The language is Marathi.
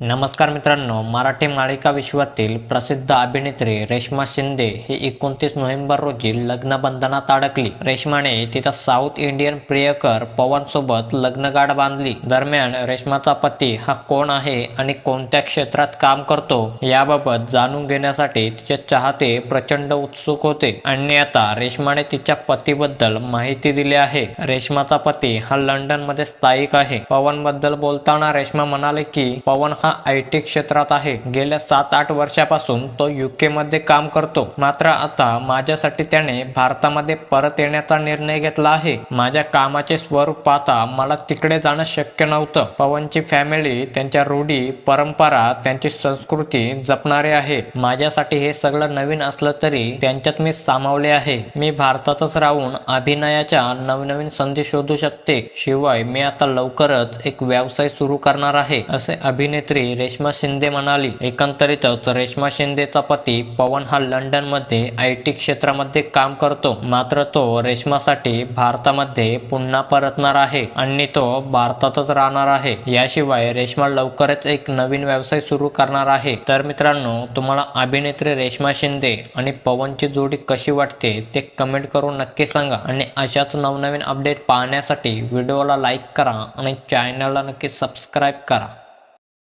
नमस्कार मित्रांनो मराठी मालिका विश्वातील प्रसिद्ध अभिनेत्री रेश्मा शिंदे ही एकोणतीस नोव्हेंबर रोजी लग्नबंधनात अडकली. रेश्माने तिचा साऊथ इंडियन प्रियकर पवन सोबत लग्नगाठ बांधली. दरम्यान रेश्माचा पती हा कोण आहे आणि कोणत्या क्षेत्रात काम करतो याबाबत जाणून घेण्यासाठी तिचे चाहते प्रचंड उत्सुक होते. आणि आता रेश्माने तिच्या पतीबद्दल माहिती दिली आहे. रेश्माचा पती हा लंडनमध्ये स्थायिक आहे. पवनबद्दल बोलताना रेश्मा म्हणाले की पवन हा आय टी क्षेत्रात आहे. गेल्या सात आठ वर्षापासून तो युकेमध्ये काम करतो. मात्र आता माझ्यासाठी त्याने भारतामध्ये परत येण्याचा निर्णय घेतला आहे. माझ्या कामाचे स्वरूप पाहता मला तिकडे जाणं शक्य नव्हतं. पवनची फॅमिली त्यांच्या रूढी परंपरा त्यांची संस्कृती जपणारे आहे. माझ्यासाठी हे सगळं नवीन असलं तरी त्यांच्यात मी सामावले आहे. मी भारतातच राहून अभिनयाच्या नवनवीन संधी शोधू शकते. शिवाय मी आता लवकरच एक व्यवसाय सुरू करणार आहे असे अभिनेत्री रेश्मा शिंदे म्हणाली एकंदरीतच रेश्मा शिंदेचा पती पवन हा लंडनमध्ये आय टी क्षेत्रामध्ये काम करतो. मात्र तो रेश्मासाठी भारतामध्ये पुन्हा परतणार आहे आणि तो भारतातच राहणार आहे. याशिवाय रेश्मा लवकरच एक नवीन व्यवसाय सुरू करणार आहे. तर मित्रांनो तुम्हाला अभिनेत्री रेश्मा शिंदे आणि पवनची जोडी कशी वाटते ते कमेंट करून नक्की सांगा. आणि अशाच नवनवीन अपडेट पाहण्यासाठी व्हिडिओला लाईक करा आणि चॅनलला नक्की सबस्क्राईब करा.